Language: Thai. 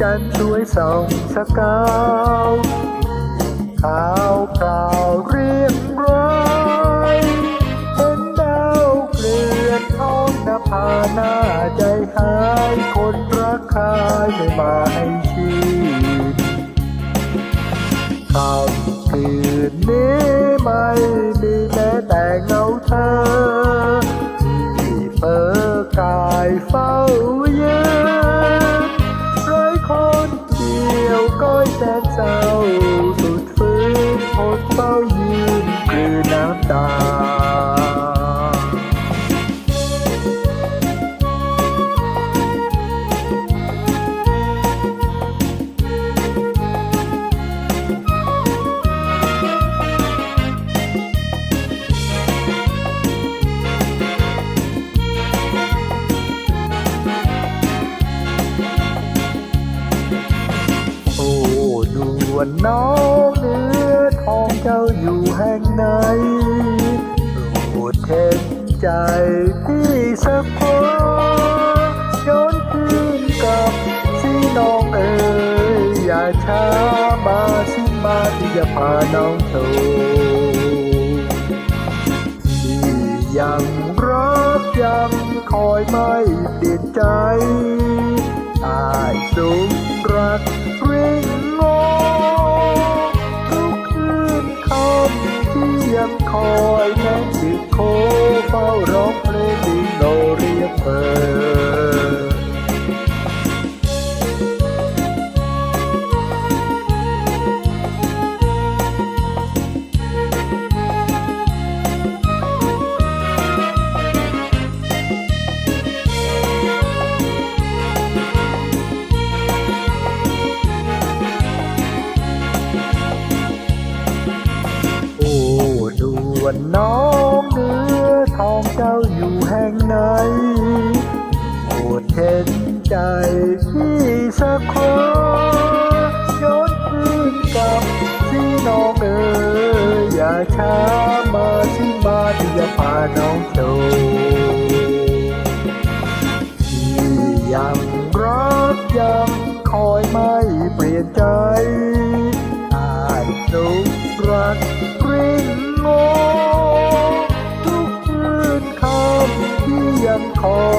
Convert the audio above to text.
จันทร์ช่วยส่องสกาวขาวขาวเรียบร้อยเห็นดาวเกลือนท้องนภาหน้าใจหายคนรักคายไม่มาให้ชีพค่ำคืนนี้ไม่มีแม้แต่เงาเธอที่เปิดกายเฝ้า นทนเฝ้ายืนคือน้ำตาโอ้ดวนน้องเนื้ อทองเจ้าอยู่แห่งไหนโปรดเห็นใจพี่สักคนย้อนคืนกับสีน้องเอ๋ยอย่าช้ามาสิมาที่จะพาน้องโชว์ที่ยังรักยังคอยไม่เปลี่ยนใจตายสุขรักริง ฝ้าร้องเพลงดิงโนเรียกเธอวนน้องเนื้ อทองเจ้าอยู่แห่งไหนโปรดเห็นใจพี่สักคนย้อนคืนกับที่น้องเอ๋ยอย่าช้ามาสิมาที่จะพาน้องโชว์ที่ยังรักยังคอยไม่เปลี่ยนใจ ที่